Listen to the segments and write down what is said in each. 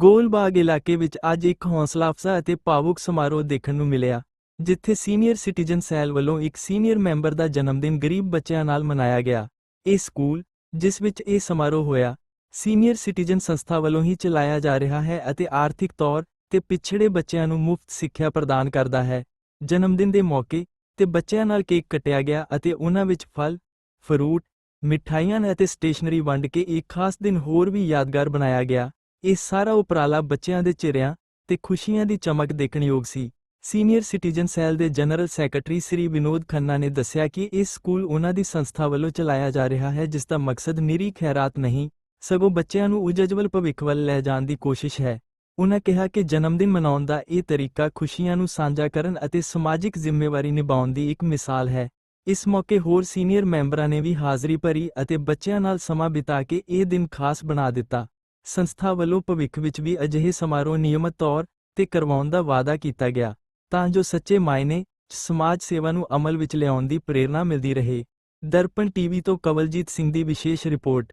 ਗੋਲਬਾਗ ਇਲਾਕੇ ਵਿੱਚ ਅੱਜ ਇੱਕ ਹੌਸਲਾ ਅਫਸਾ ਅਤੇ ਭਾਵੁਕ ਸਮਾਰੋਹ ਦੇਖਣ ਨੂੰ ਮਿਲਿਆ, ਜਿੱਥੇ ਸੀਨੀਅਰ ਸਿਟੀਜ਼ਨ ਸੈੱਲ ਵੱਲੋਂ ਇੱਕ ਸੀਨੀਅਰ ਮੈਂਬਰ ਦਾ ਜਨਮਦਿਨ ਗਰੀਬ ਬੱਚਿਆਂ ਨਾਲ ਮਨਾਇਆ ਗਿਆ। ਇਹ ਸਕੂਲ, ਜਿਸ ਵਿੱਚ ਇਹ ਸਮਾਰੋਹ ਹੋਇਆ, ਸੀਨੀਅਰ ਸਿਟੀਜ਼ਨ ਸੰਸਥਾ ਵੱਲੋਂ ਹੀ ਚਲਾਇਆ ਜਾ ਰਿਹਾ ਹੈ ਅਤੇ ਆਰਥਿਕ ਤੌਰ ਤੇ ਪਿਛੜੇ ਬੱਚਿਆਂ ਨੂੰ ਮੁਫਤ ਸਿੱਖਿਆ ਪ੍ਰਦਾਨ ਕਰਦਾ ਹੈ। ਜਨਮਦਿਨ ਦੇ ਮੌਕੇ ਤੇ ਬੱਚਿਆਂ ਨਾਲ ਕੇਕ ਕੱਟਿਆ ਗਿਆ ਅਤੇ ਉਹਨਾਂ ਵਿੱਚ ਫਲ, ਫਰੂਟ, ਮਿਠਾਈਆਂ ਅਤੇ ਸਟੇਸ਼ਨਰੀ ਵੰਡ ਕੇ ਇੱਕ ਖਾਸ ਦਿਨ ਹੋਰ ਵੀ ਯਾਦਗਾਰ ਬਣਾਇਆ ਗਿਆ। ਇਹ ਸਾਰਾ ਉਪਰਾਲਾ ਬੱਚਿਆਂ ਦੇ ਚਿਹਰਿਆਂ ਤੇ ਖੁਸ਼ੀਆਂ ਦੀ ਚਮਕ ਦੇਖਣਯੋਗ ਸੀ। ਸੀਨੀਅਰ ਸਿਟੀਜ਼ਨ ਸੈੱਲ ਦੇ ਜਨਰਲ ਸੈਕਟਰੀ ਸ੍ਰੀ ਵਿਨੋਦ ਖੰਨਾ ਨੇ ਦੱਸਿਆ ਕਿ ਇਸ ਸਕੂਲ ਉਹਨਾਂ ਦੀ ਸੰਸਥਾ ਵੱਲੋਂ ਚਲਾਇਆ ਜਾ ਰਿਹਾ ਹੈ, ਜਿਸ ਦਾ ਮਕਸਦ ਨਿਰੀ ਖੈਰਾਤ ਨਹੀਂ, ਸਗੋਂ ਬੱਚਿਆਂ ਨੂੰ ਉਜਵਲ ਭਵਿੱਖ ਵੱਲ ਲੈ ਜਾਣ ਦੀ ਕੋਸ਼ਿਸ਼ ਹੈ। ਉਹਨਾਂ ਕਿਹਾ ਕਿ ਜਨਮਦਿਨ ਮਨਾਉਣ ਦਾ ਇਹ ਤਰੀਕਾ ਖੁਸ਼ੀਆਂ ਨੂੰ ਸਾਂਝਾ ਕਰਨ ਅਤੇ ਸਮਾਜਿਕ ਜ਼ਿੰਮੇਵਾਰੀ ਨਿਭਾਉਣ ਦੀ ਇੱਕ ਮਿਸਾਲ ਹੈ। ਇਸ ਮੌਕੇ ਹੋਰ ਸੀਨੀਅਰ ਮੈਂਬਰਾਂ ਨੇ ਵੀ ਹਾਜ਼ਰੀ ਭਰੀ ਅਤੇ ਬੱਚਿਆਂ ਨਾਲ ਸਮਾਂ ਬਿਤਾ ਕੇ ਇਹ ਦਿਨ ਖਾਸ ਬਣਾ ਦਿੱਤਾ। ਸੰਸਥਾ ਵੱਲੋਂ ਭਵਿੱਖ ਵਿੱਚ ਵੀ ਅਜਿਹੇ ਸਮਾਰੋਹ ਨਿਯਮਤ ਤੌਰ ਤੇ ਕਰਵਾਉਣ ਦਾ ਵਾਅਦਾ ਕੀਤਾ ਗਿਆ, ਤਾਂ ਜੋ ਸੱਚੇ ਮਾਇਨੇ ਸਮਾਜ ਸੇਵਾ ਨੂੰ ਅਮਲ ਵਿੱਚ ਲਿਆਉਣ ਦੀ ਪ੍ਰੇਰਣਾ ਮਿਲਦੀ ਰਹੇ। ਦਰਪਣ ਟੀਵੀ ਤੋਂ ਕਵਲਜੀਤ ਸਿੰਘ ਦੀ ਵਿਸ਼ੇਸ਼ ਰਿਪੋਰਟ।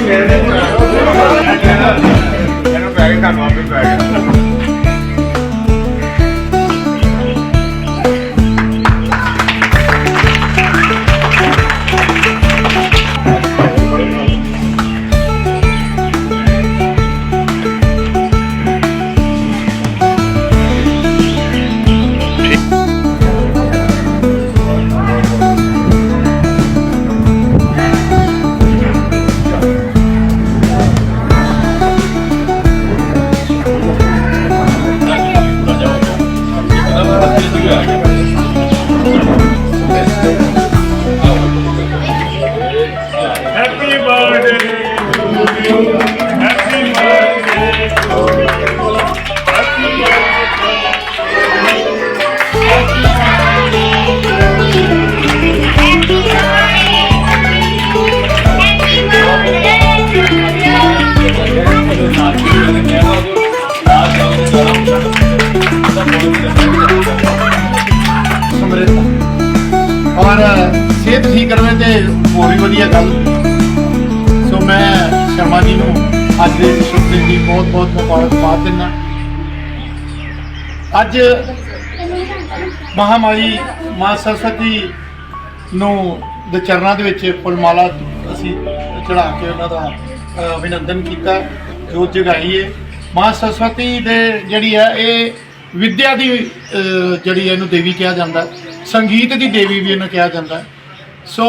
ਜੈ ਸ਼੍ਰੀ ਪੈ ਗਿਆ ਸਿਹਤ ਠੀਕ ਰਵੇ ਤੇ ਹੋਰ ਵੀ ਵਧੀਆ ਗੱਲ। ਸੋ ਮੈਂ ਸ਼ਰਮਾ ਜੀ ਨੂੰ ਅੱਜ ਦੇ ਸ਼ੁਭ ਦਿਨ ਦੀ ਬਹੁਤ ਬਹੁਤ ਮੁਬਾਰਕਬਾਦ ਦਿੰਦਾ। ਅੱਜ ਮਹਾਮਾਰੀ ਮਾਂ ਸਰਸਵਤੀ ਨੂੰ ਦੇ ਚਰਨਾਂ ਦੇ ਵਿੱਚ ਫੁੱਲਮਾਲਾ ਅਸੀਂ ਚੜਾ ਕੇ ਉਹਨਾਂ ਦਾ ਅਭਿਨੰਦਨ ਕੀਤਾ ਜੋ ਜਗਾਈ ਹੈ ਮਾਂ ਸਰਸਵਤੀ ਦੇ ਜਿਹੜੀ ਹੈ ਇਹ ਵਿੱਦਿਆ ਦੀ ਅ, ਜਿਹੜੀ ਇਹਨੂੰ ਦੇਵੀ ਕਿਹਾ ਜਾਂਦਾ। ਸੰਗੀਤ ਦੀ ਦੇਵੀ ਵੀ ਇਹਨੂੰ ਕਿਹਾ ਜਾਂਦਾ। ਸੋ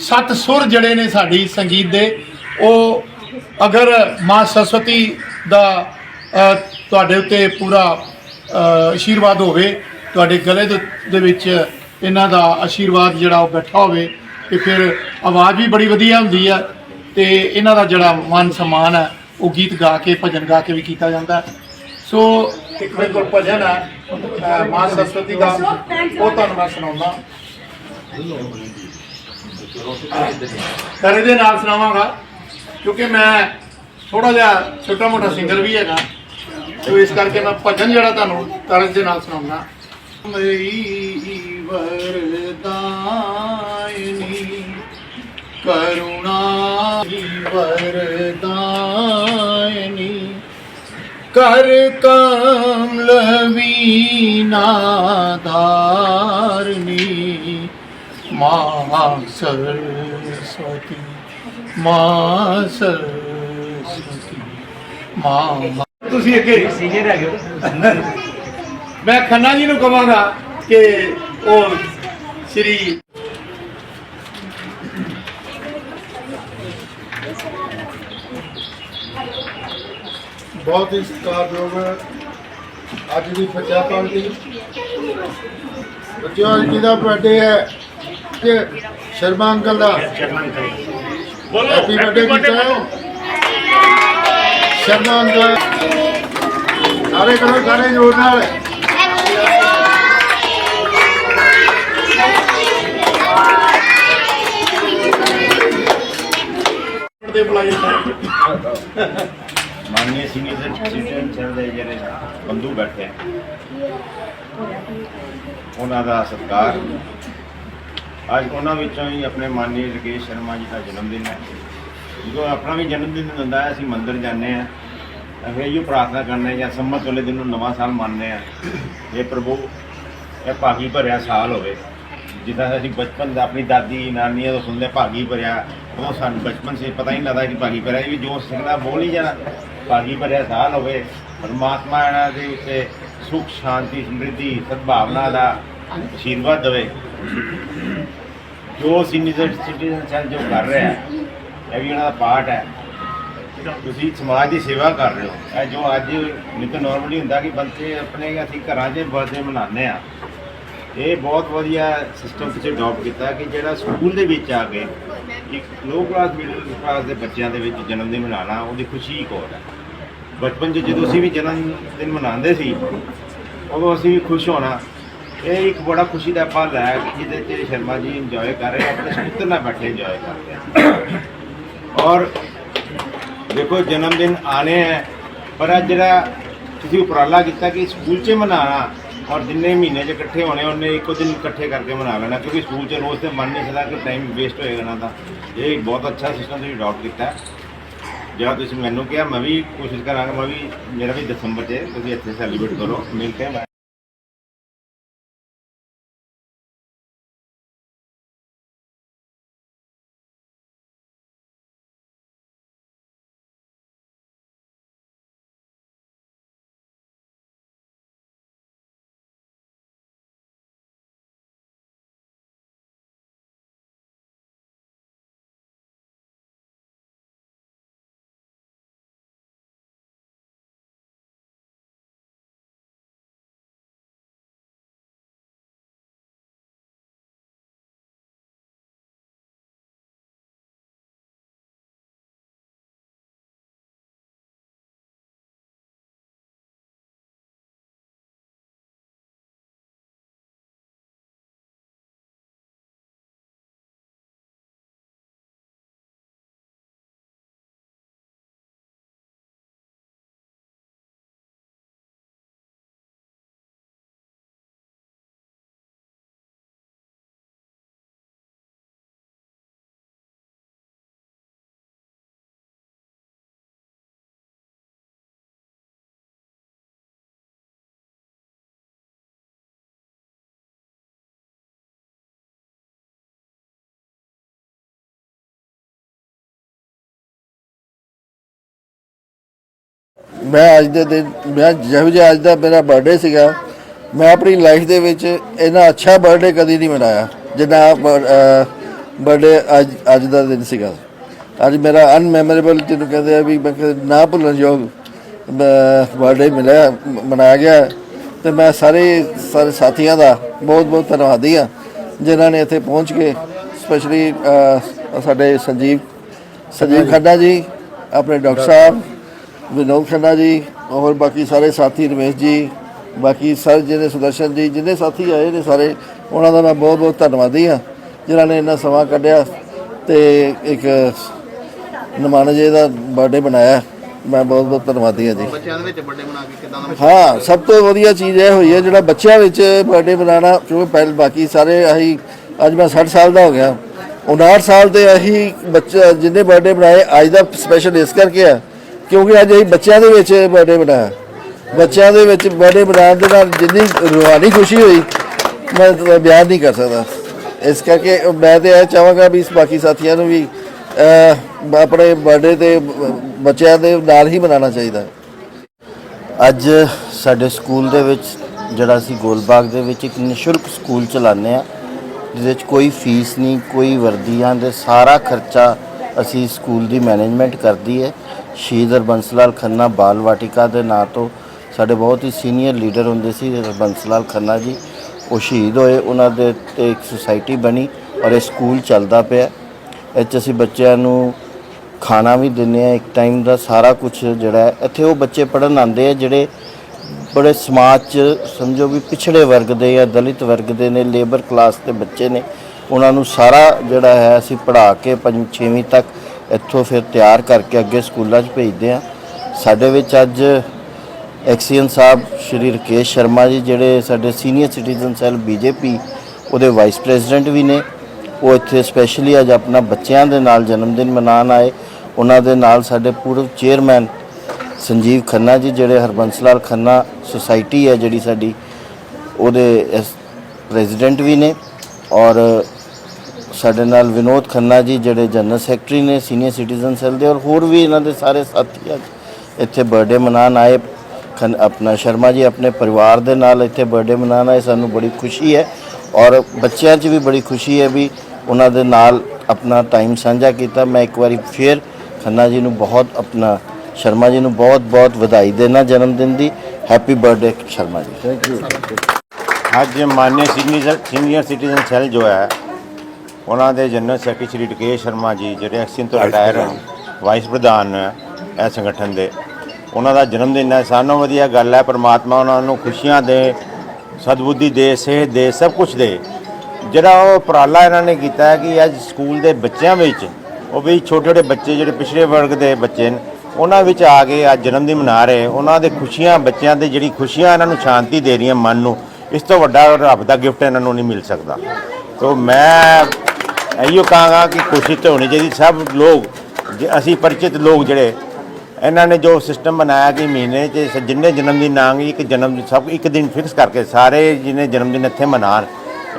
ਸੱਤ ਸੁਰ ਜਿਹੜੇ ਨੇ ਸਾਡੀ ਸੰਗੀਤ ਦੇ, ਉਹ ਅਗਰ ਮਾਂ ਸਰਸਵਤੀ ਦਾ ਤੁਹਾਡੇ ਉੱਤੇ ਪੂਰਾ ਆਸ਼ੀਰਵਾਦ ਹੋਵੇ, ਤੁਹਾਡੇ ਗਲੇ ਦੇ ਦੇ ਵਿੱਚ ਇਹਨਾਂ ਦਾ ਆਸ਼ੀਰਵਾਦ ਜਿਹੜਾ ਉਹ ਬੈਠਾ ਹੋਵੇ, ਤੇ ਫਿਰ ਆਵਾਜ਼ ਵੀ ਬੜੀ ਵਧੀਆ ਹੁੰਦੀ ਹੈ ਤੇ ਇਹਨਾਂ ਦਾ ਜਿਹੜਾ ਮਨ ਸਮਾਨ ਹੈ ਉਹ ਗੀਤ ਗਾ ਕੇ, ਭਜਨ ਗਾ ਕੇ ਵੀ ਕੀਤਾ ਜਾਂਦਾ। ਸੋ ਇੱਕ ਮੇਰੇ ਕੋਲ ਭਜਨ ਹੈ ਮਾਂ ਸਰਸਵਤੀ ਦਾ, ਉਹ ਤੁਹਾਨੂੰ ਮੈਂ ਸੁਣਾਉਂਦਾ। ਤਰੇ ਦੇ ਨਾਲ ਸੁਣਾਵਾਂਗਾ, ਕਿਉਂਕਿ ਮੈਂ ਥੋੜਾ ਜਿਹਾ ਛੋਟਾ ਮੋਟਾ ਸਿੰਗਰ ਵੀ ਹੈਗਾ। ਸੋ ਇਸ ਕਰਕੇ ਮੈਂ ਭਜਨ ਜਿਹੜਾ ਤੁਹਾਨੂੰ ਤਰਸ ਦੇ ਨਾਲ ਸੁਣਾਉਂਗਾ ਮਈ ਵਰਦਾਇਨੀ, ਕਰੁਣਾ ਦੀ ਵਰਦਾਇਨੀ, ਕਰ ਕਮਲ ਵੀਨਾ ਧਾਰਨੀ। ਮਾਂ ਸਰਸਵਤੀ ਮਾਂ ਸਰਸਵਤੀ ਮਾਂ ਤੁਸੀਂ ਅੱਗੇ ਸੀਨੀਅਰ ਹੈਗੇ ਹੋ ਮੈਂ ਖੰਨਾ ਜੀ ਨੂੰ ਕਹਾਂਗਾ ਕਿ ਉਹ ਸ੍ਰੀ ਬਹੁਤ ਹੀ ਸਤਿਕਾਰਯੋਗ ਅੱਜ ਦੀ ਫਤਿਹ ਪਾਲਟੀ ਬੱਚਿਓ ਅੱਜ ਜਿਹਦਾ ਬਰਥਡੇ ਹੈ? ਕਿ ਸ਼ਰਮਾ ਅੰਕਲ ਦਾ। ਬੋਲੋ ਹੈਪੀ ਬਰਥਡੇ ਕੀਤਾ ਹੈ ਸ਼ਰਮਾ ਅੰਕਲ। ਸਾਰੇ ਕਰੋ ਸਾਰੇ ਜੋਰ ਨਾਲ। ਦੇ ਸੀਨੀਅਰ ਸਿਟੀਜ਼ਨ ਚੜਦੇ ਜਿਹੜੇ ਬੰਦੂ ਬੈਠੇ ਉਹਨਾਂ ਦਾ ਸਤਿਕਾਰ। ਅੱਜ ਉਹਨਾਂ ਵਿੱਚੋਂ ਹੀ ਆਪਣੇ ਮਾਨनीय ਰਕੇਸ਼ ਸ਼ਰਮਾ ਜੀ ਦਾ ਜਨਮ ਦਿਨ ਹੈ। ਜਦੋਂ ਆਪਣਾ ਵੀ ਜਨਮ ਦਿਨ ਹੁੰਦਾ ਹੈ, ਅਸੀਂ ਮੰਦਿਰ ਜਾਂਦੇ ਆ ਅਸੀਂ ਇਹੋ ਪ੍ਰਾਰਥਨਾ ਕਰਨੇ ਜਾਂ ਸੰਮਤ ਵਾਲੇ ਦਿਨ ਨੂੰ ਨਵਾਂ ਸਾਲ ਮੰਨਦੇ ਆ ਇਹ ਪ੍ਰਭੂ, ਇਹ ਭਾਗੀ ਭਰਿਆ ਸਾਲ ਹੋਵੇ। ਜਿੱਦਾਂ ਅਸੀਂ ਬਚਪਨ ਦਾ ਆਪਣੀ ਦਾਦੀ, ਨਾਨੀਆਂ ਤੋਂ ਸੁਣਦੇ ਭਾਗੀ ਭਰਿਆ, ਉਹ ਸਾਨੂੰ ਬਚਪਨ ਸੇ ਪਤਾ ਹੀ ਨਹੀਂ ਲੱਗਦਾ ਕਿ ਭਾਗੀ ਭਰਿਆ ਇਹ ਵੀ ਜੋ ਸਿੱਖਦਾ ਬੋਲ ਹੀ ਜਾਣਾ। ਭਾਗੀ ਭਰਿਆ ਸਾਲ ਹੋਵੇ, ਪਰਮਾਤਮਾ ਇਹਨਾਂ ਦੇ ਉੱਤੇ ਸੁਖ, ਸ਼ਾਂਤੀ, ਸਮਰਿੱਧੀ, ਸਦਭਾਵਨਾ ਦਾ ਆਸ਼ੀਰਵਾਦ ਦੇਵੇ। ਜੋ ਸੀਨੀਅਰ ਸਿਟੀਜ਼ਨ ਸੈਲ ਜੋ ਕਰ ਰਿਹਾ ਹੈ, ਇਹ ਵੀ ਉਹਨਾਂ ਦਾ ਪਾਰਟ ਹੈ। ਤੁਸੀਂ ਸਮਾਜ ਦੀ ਸੇਵਾ ਕਰ ਰਹੇ ਹੋ। ਇਹ ਜੋ ਅੱਜ ਨਹੀਂ ਤਾਂ ਨਾਰਮਲੀ ਹੁੰਦਾ ਕਿ ਬੰਦੇ ਆਪਣੇ ਅਸੀਂ ਘਰਾਂ 'ਚ ਬਰਥਡੇ ਮਨਾਉਂਦੇ ਆ ਇਹ ਬਹੁਤ ਵਧੀਆ ਸਿਸਟਮ ਤੁਸੀਂ ਅਡਾਪਟ ਕੀਤਾ ਕਿ ਜਿਹੜਾ ਸਕੂਲ ਦੇ ਵਿੱਚ ਆ ਕੇ ਇੱਕ ਲੋ ਕਲਾਸ ਮਿਡਲ ਕਲਾਸ ਦੇ ਬੱਚਿਆਂ ਦੇ ਵਿੱਚ ਜਨਮ ਦਿਨ ਮਨਾਉਣਾ, ਉਹਦੀ ਖੁਸ਼ੀ ਇੱਕ ਹੋਰ ਹੈ। ਬਚਪਨ 'ਚ ਜਦੋਂ ਅਸੀਂ ਵੀ ਜਨਮ ਦਿਨ ਮਨਾਉਂਦੇ ਸੀ, ਉਦੋਂ ਅਸੀਂ ਵੀ ਖੁਸ਼ ਹੋਣਾ। ਇਹ ਇੱਕ ਬੜਾ ਖੁਸ਼ੀ ਦਾ ਪਲ ਹੈ ਜਿਹਦੇ 'ਚ ਸ਼ਰਮਾ ਜੀ ਇੰਜੋਏ ਕਰ ਰਹੇ ਆ, ਆਪਣੇ ਸਕੂਤਰ ਨਾਲ ਬੈਠੇ ਇੰਜੋਏ ਕਰ ਰਹੇ ਔਰ ਦੇਖੋ ਜਨਮ ਦਿਨ ਆਣੇ ਹੈ ਪਰ ਅੱਜ ਜਿਹੜਾ ਤੁਸੀਂ ਉਪਰਾਲਾ ਕੀਤਾ ਕਿ ਸਕੂਲ 'ਚ ਮਨਾਉਣਾ ਔਰ ਜਿੰਨੇ ਮਹੀਨੇ 'ਚ ਇਕੱਠੇ ਹੋਣੇ ਉਹਨੇ ਇੱਕੋ ਦਿਨ ਇਕੱਠੇ ਕਰਕੇ ਮਨਾ ਲੈਣਾ ਕਿਉਂਕਿ ਸਕੂਲ 'ਚ ਰੋਜ਼ ਤੇ ਮਨ ਨਹੀਂ ਸਕਦਾ ਕਿ ਟਾਈਮ ਵੇਸਟ ਹੋਏਗਾ ਨਾ ਤਾਂ ਇਹ ਬਹੁਤ ਅੱਛਾ ਸਿਸਟਮ ਤੁਸੀਂ ਅਡਾਪਟ ਕੀਤਾ। ਹੈ। ਜਿਹੜਾ ਤੁਸੀਂ ਮੈਨੂੰ ਕਿਹਾ ਮੈਂ ਵੀ ਕੋਸ਼ਿਸ਼ ਕਰਾਂਗਾ ਮੈਂ ਵੀ ਮੇਰਾ ਵੀ ਦਸੰਬਰ 'ਚ ਤੁਸੀਂ ਇੱਥੇ ਸੈਲੀਬ੍ਰੇਟ ਕਰੋ। ਮਿਲ ਕੇ ਮੈਂ ਅੱਜ ਦੇ ਦਿਨ, ਮੈਂ ਜਿਹੋ ਜਿਹਾ ਅੱਜ ਦਾ ਮੇਰਾ ਬਰਥਡੇ ਸੀਗਾ, ਮੈਂ ਆਪਣੀ ਲਾਈਫ ਦੇ ਵਿੱਚ ਇੰਨਾ ਅੱਛਾ ਬਰਥਡੇ ਕਦੀ ਨਹੀਂ ਮਨਾਇਆ, ਜਿੰਨਾ ਬਰਥਡੇ ਅੱਜ ਅੱਜ ਦਾ ਦਿਨ ਸੀਗਾ। ਅੱਜ ਮੇਰਾ ਅਨਮੈਮੋਰੇਬਲ ਜਿਹਨੂੰ ਕਹਿੰਦੇ ਆ ਵੀ ਮੈਂ ਕਦੇ ਨਾ ਭੁੱਲਣ ਯੋਗ ਬਰਥਡੇ ਮਿਲਿਆ ਮਨਾਇਆ ਗਿਆ। ਤੇ ਮੈਂ ਸਾਰੇ ਸਾਰੇ ਸਾਥੀਆਂ ਦਾ ਬਹੁਤ ਬਹੁਤ ਧੰਨਵਾਦੀ ਹਾਂ, ਜਿਨ੍ਹਾਂ ਨੇ ਇੱਥੇ ਪਹੁੰਚ ਕੇ ਸਪੈਸ਼ਲੀ ਸਾਡੇ ਸੰਜੀਵ ਸੰਜੀਵ ਖੰਨਾ ਜੀ, ਆਪਣੇ ਡਾਕਟਰ ਸਾਹਿਬ ਵਿਨੋਦ ਖੰਨਾ ਜੀ ਔਰ ਬਾਕੀ ਸਾਰੇ ਸਾਥੀ ਰਮੇਸ਼ ਜੀ ਬਾਕੀ ਸਾਰੇ ਜਿਹੜੇ ਸੁਦਰਸ਼ਨ ਜੀ ਜਿੰਨੇ ਸਾਥੀ ਆਏ ਨੇ ਸਾਰੇ ਉਹਨਾਂ ਦਾ ਮੈਂ ਬਹੁਤ ਬਹੁਤ ਧੰਨਵਾਦੀ ਹਾਂ ਜਿਨ੍ਹਾਂ ਨੇ ਇੰਨਾ ਸਮਾਂ ਕੱਢਿਆ ਤੇ ਇੱਕ ਨਮਾਨਜੇ ਦਾ ਬਰਥਡੇ ਬਣਾਇਆ ਮੈਂ ਬਹੁਤ ਬਹੁਤ ਧੰਨਵਾਦੀ ਹਾਂ ਜੀ। ਬੱਚਿਆਂ ਦੇ ਵਿੱਚ ਬਰਥਡੇ ਬਣਾ ਕੇ ਕਿਦਾਂ ਦਾ ਹਾਂ ਸਭ ਤੋਂ ਵਧੀਆ ਚੀਜ਼ ਇਹ ਹੋਈ ਹੈ ਜਿਹੜਾ ਬੱਚਿਆਂ ਵਿੱਚ ਬਰਥਡੇ ਬਣਾਉਣਾ ਕਿਉਂਕਿ ਪਹਿਲ ਬਾਕੀ ਸਾਰੇ ਅਸੀਂ ਅੱਜ ਮੈਂ 60 ਸਾਲ ਦਾ ਹੋ ਗਿਆ। 59 ਸਾਲ ਤੇ ਅਸੀਂ ਬੱਚੇ ਜਿੰਨੇ ਬਰਥਡੇ ਬਣਾਏ ਅੱਜ ਦਾ ਸਪੈਸ਼ਲ ਇਸ ਕਰਕੇ ਆ ਕਿਉਂਕਿ ਅੱਜ ਅਸੀਂ ਬੱਚਿਆਂ ਦੇ ਵਿੱਚ ਬਰਥਡੇ ਬਣਾਇਆ ਬੱਚਿਆਂ ਦੇ ਵਿੱਚ ਬਰਥਡੇ ਬਣਾਉਣ ਦੇ ਨਾਲ ਜਿੰਨੀ ਰੂਹਾਨੀ ਖੁਸ਼ੀ ਹੋਈ, ਮੈਂ ਤਾਂ ਬਿਆਨ ਨਹੀਂ ਕਰ ਸਕਦਾ। ਇਸ ਕਰਕੇ ਮੈਂ ਤੇ ਇਹ ਚਾਹਾਂਗਾ ਵੀ ਬਾਕੀ ਸਾਥੀਆਂ ਨੂੰ ਵੀ ਆਪਣੇ ਬਰਥਡੇ ਤੇ ਬੱਚਿਆਂ ਦੇ ਨਾਲ ਹੀ ਮਨਾਉਣਾ ਚਾਹੀਦਾ। ਅੱਜ ਸਾਡੇ ਸਕੂਲ ਦੇ ਵਿੱਚ ਜਿਹੜਾ ਅਸੀਂ ਗੋਲਬਾਗ ਦੇ ਵਿੱਚ ਇੱਕ ਨਿਸ਼ੁਲਕ ਸਕੂਲ ਚਲਾਉਂਦੇ ਆ ਜਿਹਦੇ ਵਿੱਚ ਕੋਈ ਫੀਸ ਨਹੀਂ, ਕੋਈ ਵਰਦੀਆਂ ਦੇ ਸਾਰਾ ਖਰਚਾ ਅਸੀਂ ਸਕੂਲ ਦੀ ਮੈਨੇਜਮੈਂਟ ਕਰਦੀ ਹੈ। ਸ਼ਹੀਦ ਹਰਬੰਸ ਲਾਲ ਖੰਨਾ ਬਾਲ ਵਾਟਿਕਾ ਦੇ ਨਾਂ ਤੋਂ ਸਾਡੇ ਬਹੁਤ ਹੀ ਸੀਨੀਅਰ ਲੀਡਰ ਹੁੰਦੇ ਸੀ ਹਰਬੰਸ ਲਾਲ ਖੰਨਾ ਜੀ। ਉਹ ਸ਼ਹੀਦ ਹੋਏ, ਉਹਨਾਂ ਦੇ ਤੇ ਇੱਕ ਸੁਸਾਇਟੀ ਬਣੀ ਔਰ ਇਹ ਸਕੂਲ ਚੱਲਦਾ ਪਿਆ। ਇਹ 'ਚ ਅਸੀਂ ਬੱਚਿਆਂ ਨੂੰ ਖਾਣਾ ਵੀ ਦਿੰਦੇ ਆ ਇੱਕ ਟਾਈਮ ਦਾ ਸਾਰਾ ਕੁਝ ਜਿਹੜਾ ਇੱਥੇ ਉਹ ਬੱਚੇ ਪੜਨ ਆਉਂਦੇ ਆ, ਜਿਹੜੇ ਬੜੇ ਸਮਾਜ 'ਚ ਸਮਝੋ ਵੀ ਪਿਛੜੇ ਵਰਗ ਦੇ ਜਾਂ ਦਲਿਤ ਵਰਗ ਦੇ ਨੇ, ਲੇਬਰ ਕਲਾਸ ਦੇ ਬੱਚੇ ਨੇ। ਉਹਨਾਂ ਨੂੰ ਸਾਰਾ ਜਿਹੜਾ ਹੈ ਅਸੀਂ ਪੜ੍ਹਾ ਕੇ ਪੰਜ ਛੇਵੀਂ ਤੱਕ ਇੱਥੋਂ ਫਿਰ ਤਿਆਰ ਕਰਕੇ ਅੱਗੇ ਸਕੂਲਾਂ 'ਚ ਭੇਜਦੇ ਆ ਸਾਡੇ ਵਿੱਚ ਅੱਜ ਐਕਸੀਅਨ ਸਾਹਿਬ ਸ਼੍ਰੀ ਰਕੇਸ਼ ਸ਼ਰਮਾ ਜੀ, ਜਿਹੜੇ ਸਾਡੇ ਸੀਨੀਅਰ ਸਿਟੀਜ਼ਨ ਸੈੱਲ ਬੀਜੇਪੀ ਉਹਦੇ ਵਾਈਸ ਪ੍ਰੈਜ਼ੀਡੈਂਟ ਵੀ ਨੇ। ਉਹ ਇੱਥੇ ਸਪੈਸ਼ਲੀ ਅੱਜ ਆਪਣਾ ਬੱਚਿਆਂ ਦੇ ਨਾਲ ਜਨਮ ਦਿਨ ਮਨਾਉਣ ਆਏ। ਉਹਨਾਂ ਦੇ ਨਾਲ ਸਾਡੇ ਪੂਰਵ ਚੇਅਰਮੈਨ ਸੰਜੀਵ ਖੰਨਾ ਜੀ, ਜਿਹੜੇ ਹਰਬੰਸ ਲਾਲ ਖੰਨਾ ਸੁਸਾਇਟੀ ਹੈ ਜਿਹੜੀ ਸਾਡੀ ਉਹਦੇ ਇਸ ਪ੍ਰੈਜ਼ੀਡੈਂਟ ਵੀ ਨੇ। ਔਰ ਸਾਡੇ ਨਾਲ ਵਿਨੋਦ ਖੰਨਾ ਜੀ, ਜਿਹੜੇ ਜਨਰਲ ਸੈਕਟਰੀ ਨੇ, ਸੀਨੀਅਰ ਸਿਟੀਜ਼ਨ ਸੈੱਲ ਦੇ ਔਰ ਹੋਰ ਵੀ ਇਹਨਾਂ ਦੇ ਸਾਰੇ ਸਾਥੀ ਅੱਜ ਇੱਥੇ ਬਰਥਡੇ ਮਨਾਉਣ ਆਏ। ਖਨ ਆਪਣਾ ਸ਼ਰਮਾ ਜੀ ਆਪਣੇ ਪਰਿਵਾਰ ਦੇ ਨਾਲ ਇੱਥੇ ਬਰਥਡੇ ਮਨਾਉਣ ਆਏ। ਸਾਨੂੰ ਬੜੀ ਖੁਸ਼ੀ ਹੈ ਔਰ ਬੱਚਿਆਂ 'ਚ ਵੀ ਬੜੀ ਖੁਸ਼ੀ ਹੈ ਵੀ ਉਹਨਾਂ ਦੇ ਨਾਲ ਆਪਣਾ ਟਾਈਮ ਸਾਂਝਾ ਕੀਤਾ। ਮੈਂ ਇੱਕ ਵਾਰੀ ਫੇਰ ਖੰਨਾ ਜੀ ਨੂੰ ਬਹੁਤ ਆਪਣਾ, ਸ਼ਰਮਾ ਜੀ ਨੂੰ ਬਹੁਤ ਬਹੁਤ ਵਧਾਈ ਦੇਣਾ ਜਨਮ ਦਿਨ ਦੀ। Happy birthday Sharma ji. Thank you ਅੱਜ ਮਾਨਯ ਸੀਨੀਅਰ ਸੀਨੀਅਰ ਸਿਟੀਜ਼ਨ ਸੈੱਲ ਜੋ ਹੈ ਉਹਨਾਂ ਦੇ ਜਨਰਲ ਸੈਕਟਰੀ ਸ਼੍ਰੀ ਰਕੇਸ਼ ਸ਼ਰਮਾ ਜੀ, ਜਿਹੜੇ ਐਕਸੀਅਨ ਤੋਂ ਰਿਟਾਇਰ ਹਨ ਵਾਈਸ ਪ੍ਰਧਾਨ ਹੈ ਇਹ ਸੰਗਠਨ ਦੇ, ਉਹਨਾਂ ਦਾ ਜਨਮ ਦਿਨ ਹੈ। ਸਾਨੂੰ ਵਧੀਆ ਗੱਲ ਹੈ, ਪਰਮਾਤਮਾ ਉਹਨਾਂ ਨੂੰ ਖੁਸ਼ੀਆਂ ਦੇ, ਸਦਬੁੱਧੀ ਦੇ ਸਿਹਤ ਦੇ, ਸਭ ਕੁਝ ਦੇ। ਜਿਹੜਾ ਉਹ ਉਪਰਾਲਾ ਇਹਨਾਂ ਨੇ ਕੀਤਾ ਹੈ ਕਿ ਅੱਜ ਸਕੂਲ ਦੇ ਬੱਚਿਆਂ ਵਿੱਚ, ਉਹ ਵੀ ਛੋਟੇ ਛੋਟੇ ਬੱਚੇ ਜਿਹੜੇ ਪਿਛੜੇ ਵਰਗ ਦੇ ਬੱਚੇ ਨੇ, ਉਹਨਾਂ ਵਿੱਚ ਆ ਕੇ ਅੱਜ ਜਨਮ ਦਿਨ ਮਨਾ ਰਹੇ ਉਹਨਾਂ ਦੇ ਖੁਸ਼ੀਆਂ, ਬੱਚਿਆਂ ਦੇ ਜਿਹੜੀ ਖੁਸ਼ੀਆਂ ਇਹਨਾਂ ਨੂੰ ਸ਼ਾਂਤੀ ਦੇ ਰਹੀਆਂ ਮਨ ਨੂੰ, ਇਸ ਤੋਂ ਵੱਡਾ ਰੱਬ ਦਾ ਗਿਫਟ ਇਹਨਾਂ ਨੂੰ ਨਹੀਂ ਮਿਲ ਸਕਦਾ। ਸੋ ਮੈਂ ਇਹੋ ਕਹਾਂਗਾ ਕਿ ਕੋਸ਼ਿਸ਼ ਤਾਂ ਹੋਣੀ ਚਾਹੀਦੀ। ਸਭ ਲੋਕ, ਜੇ ਅਸੀਂ ਪਰਿਚਿਤ ਲੋਕ ਜਿਹੜੇ, ਇਹਨਾਂ ਨੇ ਜੋ ਸਿਸਟਮ ਬਣਾਇਆ ਕਿ ਮਹੀਨੇ 'ਚ ਜਿੰਨੇ ਜਨਮ ਦਿਨ ਆਂਗੇ ਇੱਕ ਜਨਮ ਸਭ, ਇੱਕ ਦਿਨ ਫਿਕਸ ਕਰਕੇ ਸਾਰੇ ਜਿੰਨੇ ਜਨਮ ਦਿਨ ਇੱਥੇ ਮਨਾਉਣ,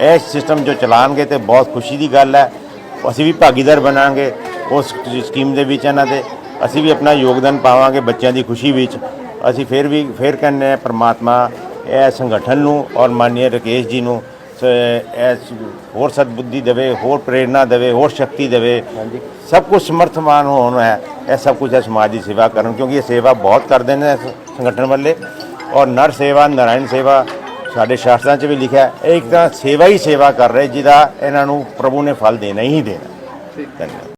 ਇਹ ਸਿਸਟਮ ਜੋ ਚਲਾਣਗੇ ਤੇ ਬਹੁਤ ਖੁਸ਼ੀ ਦੀ ਗੱਲ ਹੈ। ਅਸੀਂ ਵੀ ਭਾਗੀਦਾਰ ਬਣਾਂਗੇ, ਉਸ ਸਕੀਮ ਦੇ ਵਿੱਚ ਇਹਨਾਂ ਦੇ, ਅਸੀਂ ਵੀ ਆਪਣਾ ਯੋਗਦਾਨ ਪਾਵਾਂਗੇ ਬੱਚਿਆਂ ਦੀ ਖੁਸ਼ੀ ਵਿੱਚ। ਅਸੀਂ ਫਿਰ ਵੀ, ਫਿਰ ਕਹਿੰਦੇ ਹਾਂ, ਪ੍ਰਮਾਤਮਾ ਇਹ ਸੰਗਠਨ ਨੂੰ ਔਰ ਮਾਨਯ ਰਕੇਸ਼ ਜੀ ਨੂੰ ਹੋਰ ਸਦਬੁੱਧੀ ਦੇਵੇ ਹੋਰ ਪ੍ਰੇਰਣਾ ਦੇਵੇ ਹੋਰ ਸ਼ਕਤੀ ਦੇਵੇ। ਸਭ ਕੁਝ ਸਮਰਥਮਾਨ ਹੋਣ ਹੈ ਇਹ ਸਭ ਕੁਝ ਹੈ ਸਮਾਜ ਦੀ ਸੇਵਾ ਕਰਨ ਕਿਉਂਕਿ ਇਹ ਸੇਵਾ ਬਹੁਤ ਕਰਦੇ ਨੇ ਸੰਗਠਨ ਵਾਲੇ। ਔਰ ਨਰ ਸੇਵਾ ਨਾਰਾਇਣ ਸੇਵਾ ਸਾਡੇ ਸ਼ਾਸਤਰਾਂ 'ਚ ਵੀ ਲਿਖਿਆ ਹੈ ਇਹ ਇੱਕ ਤਾਂ ਸੇਵਾ ਹੀ ਸੇਵਾ ਕਰ ਰਹੇ ਜਿਹਦਾ ਇਹਨਾਂ ਨੂੰ ਪ੍ਰਭੂ ਨੇ ਫਲ ਦੇਣਾ ਹੀ ਦੇਣਾ। ਧੰਨਵਾਦ।